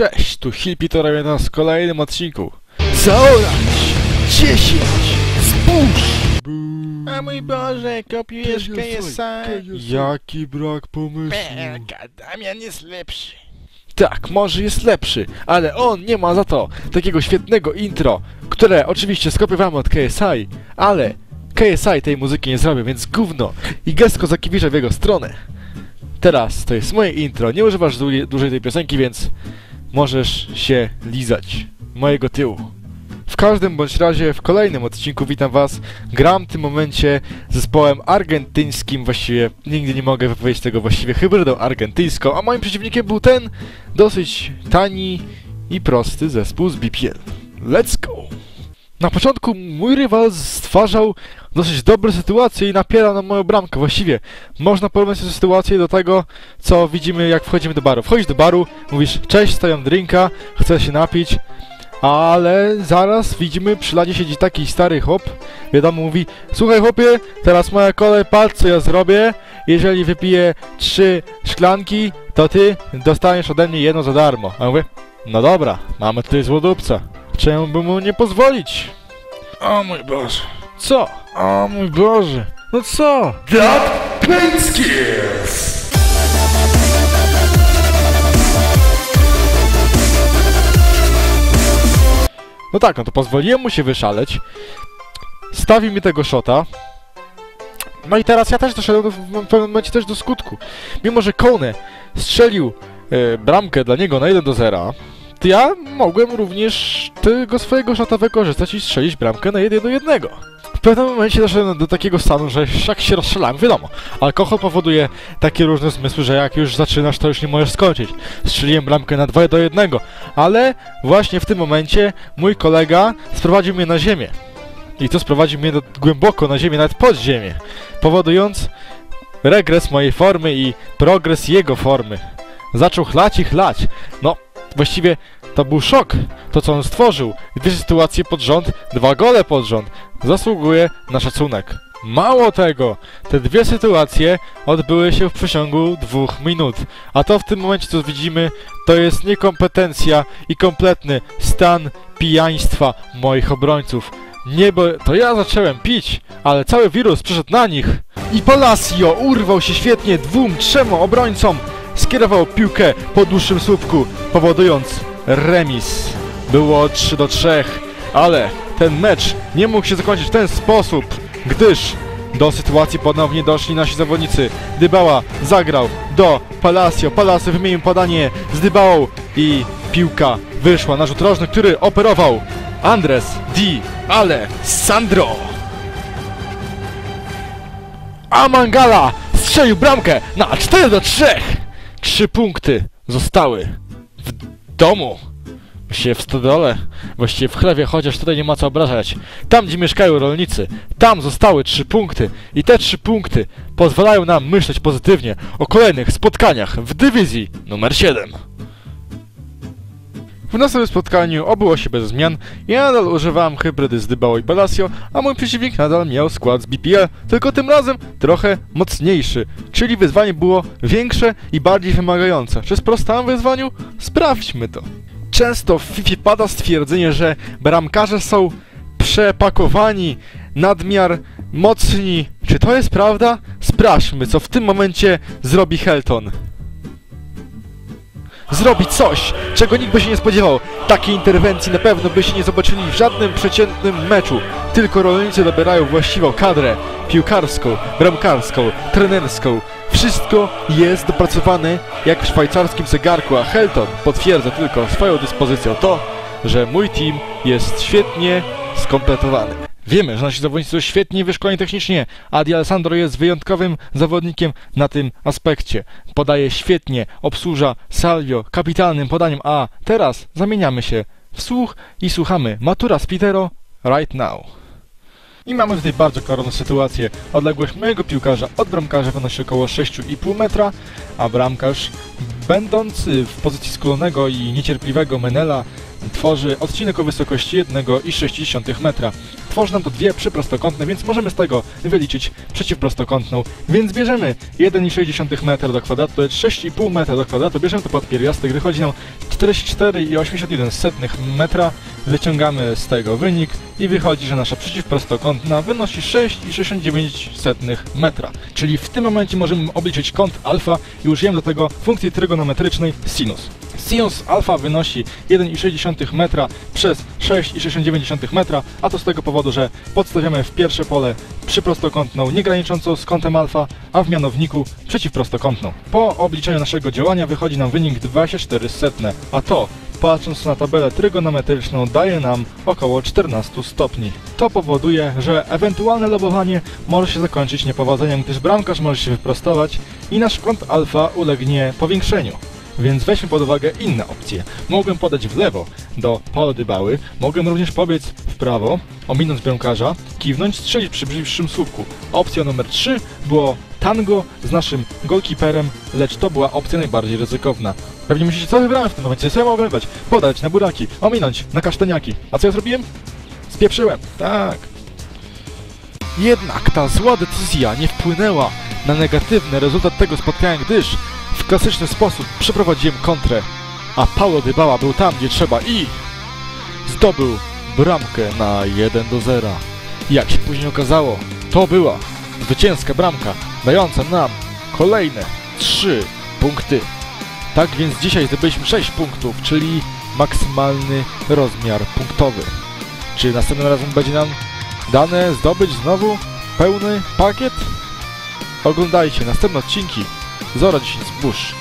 Cześć, tu Hilpitor nas w kolejnym odcinku. Zaorać! 10! Spójrz! A mój Boże, kopiujesz KSI. Jaki brak pomysłu. Beka, Damian jest lepszy. Tak, może jest lepszy, ale on nie ma za to takiego świetnego intro, które oczywiście skopiowałem od KSI, ale KSI tej muzyki nie zrobił, więc gówno i gestko zakiwicza w jego stronę. Teraz to jest moje intro, nie używasz dłużej tej piosenki, więc możesz się lizać mojego tyłu. W każdym bądź razie w kolejnym odcinku witam was. Gram w tym momencie zespołem argentyńskim, właściwie nigdy nie mogę wypowiedzieć tego właściwie hybrydą argentyńską, a moim przeciwnikiem był ten dosyć tani i prosty zespół z BPL. Let's go! Na początku mój rywal stwarzał dosyć dobre sytuacje i napierał na moją bramkę. Właściwie można porównać tę sytuację do tego, co widzimy jak wchodzimy do baru. Wchodzisz do baru, mówisz cześć, stawiam drinka, chcę się napić, ale zaraz widzimy przy ladzie siedzi taki stary chłop, wiadomo mówi Słuchaj chłopie, teraz moja kolej, patrz co ja zrobię, jeżeli wypiję trzy szklanki, to ty dostaniesz ode mnie jedno za darmo. A ja mówię, no dobra, mamy tutaj złodupca, czemu by mu nie pozwolić? O mój Boże. Co? O mój Boże, no co? Paint skills. No tak, no to pozwoliłem mu się wyszaleć. Stawi mi tego shota. No i teraz ja też doszedłem do, w pewnym momencie też do skutku. Mimo, że Kone strzelił e, bramkę dla niego na 1 do 0, to ja mogłem również tego swojego shota wykorzystać i strzelić bramkę na 1 do 1. W pewnym momencie doszedłem do takiego stanu, że jak się rozstrzelałem, wiadomo, alkohol powoduje takie różne zmysły, że jak już zaczynasz, to już nie możesz skończyć. Strzeliłem bramkę na 2 do 1, ale właśnie w tym momencie mój kolega sprowadził mnie na ziemię. I to sprowadził mnie do, głęboko na ziemię, nawet pod ziemię, powodując regres mojej formy i progres jego formy. Zaczął chlać i chlać. No, właściwie to był szok, to co on stworzył. Dwie sytuacje pod rząd, dwa gole pod rząd. Zasługuje na szacunek. Mało tego, te dwie sytuacje odbyły się w przeciągu dwóch minut. A to w tym momencie, co widzimy, to jest niekompetencja i kompletny stan pijaństwa moich obrońców. Nie, bo to ja zacząłem pić, ale cały wirus przyszedł na nich. I Palacio urwał się świetnie dwóm, trzema obrońcom. Skierował piłkę po dłuższym słupku, powodując remis. Było 3 do 3, ale ten mecz nie mógł się zakończyć w ten sposób, gdyż do sytuacji ponownie doszli nasi zawodnicy. Dybała zagrał do Palacio. Palacio wymienił podanie z Dybałą i piłka wyszła na rzut rożny, który operował Andres Di Ale Sandro. A Mangala strzelił bramkę na 4 do 3. Trzy punkty zostały w domu. Właściwie w stodole, właściwie w chlewie, chociaż tutaj nie ma co obrażać. Tam, gdzie mieszkają rolnicy, tam zostały trzy punkty. I te trzy punkty pozwalają nam myśleć pozytywnie o kolejnych spotkaniach w dywizji numer 7. W następnym spotkaniu obyło się bez zmian. Ja nadal używałem hybrydy z Dybao i Palacio, a mój przeciwnik nadal miał skład z BPL, tylko tym razem trochę mocniejszy. Czyli wyzwanie było większe i bardziej wymagające. Czy sprostałem wyzwaniu? Sprawdźmy to. Często w FIFA pada stwierdzenie, że bramkarze są przepakowani, nadmiar mocni. Czy to jest prawda? Sprawdźmy, co w tym momencie zrobi Helton zrobi coś, czego nikt by się nie spodziewał. Takiej interwencji na pewno by się nie zobaczyli w żadnym przeciętnym meczu. Tylko rolnicy dobierają właściwą kadrę piłkarską, bramkarską, trenerską. Wszystko jest dopracowane jak w szwajcarskim zegarku, a Helton potwierdza tylko swoją dyspozycją to, że mój team jest świetnie skompletowany. Wiemy, że nasi zawodnicy są świetnie wyszkoleni technicznie, a Di Alessandro jest wyjątkowym zawodnikiem na tym aspekcie. Podaje świetnie, obsłuża Salvio kapitalnym podaniem, a teraz zamieniamy się w słuch i słuchamy Matura Spitero right now. I mamy tutaj bardzo koronną sytuację. Odległość mojego piłkarza od bramkarza wynosi około 6,5 metra, a bramkarz będący w pozycji skulonego i niecierpliwego Menela tworzy odcinek o wysokości 1,6 metra. Tworzy nam to dwie przyprostokątne, więc możemy z tego wyliczyć przeciwprostokątną. Więc bierzemy 1,6 metra do kwadratu, to jest 6,5 metra do kwadratu, bierzemy to pod pierwiastek, wychodzi nam 44,81 metra, wyciągamy z tego wynik i wychodzi, że nasza przeciwprostokątna wynosi 6,69 metra. Czyli w tym momencie możemy obliczyć kąt alfa i użyjemy do tego funkcji trygonometrycznej sinus. Sinus alfa wynosi 1,6 metra przez 6,69 metra, a to z tego powodu, że podstawiamy w pierwsze pole przyprostokątną niegraniczącą z kątem alfa, a w mianowniku przeciwprostokątną. Po obliczeniu naszego działania wychodzi nam wynik 24 setne, a to patrząc na tabelę trygonometryczną daje nam około 14 stopni. To powoduje, że ewentualne lobowanie może się zakończyć niepowodzeniem, gdyż bramkarz może się wyprostować i nasz kąt alfa ulegnie powiększeniu. Więc weźmy pod uwagę inne opcje. Mogłem podać w lewo do pola dybały, mogłem również pobiec w prawo, ominąć bramkarza, kiwnąć, strzelić przy bliższym słupku. Opcja numer 3 było tango z naszym golkiperem, lecz to była opcja najbardziej ryzykowna. Pewnie myślicie, co wybrałem w tym momencie, co ja mogłem wybrać? Podać na buraki, ominąć na kasztaniaki. A co ja zrobiłem? Spieprzyłem, tak. Jednak ta zła decyzja nie wpłynęła na negatywny rezultat tego spotkania, gdyż w klasyczny sposób przeprowadziłem kontrę, a Paulo Dybala był tam, gdzie trzeba i zdobył bramkę na 1 do 0. Jak się później okazało, to była zwycięska bramka, dająca nam kolejne 3 punkty. Tak więc dzisiaj zdobyliśmy 6 punktów, czyli maksymalny rozmiar punktowy. Czy następnym razem będzie nam dane zdobyć znowu pełny pakiet? Oglądajcie następne odcinki Zora 10 zbóż.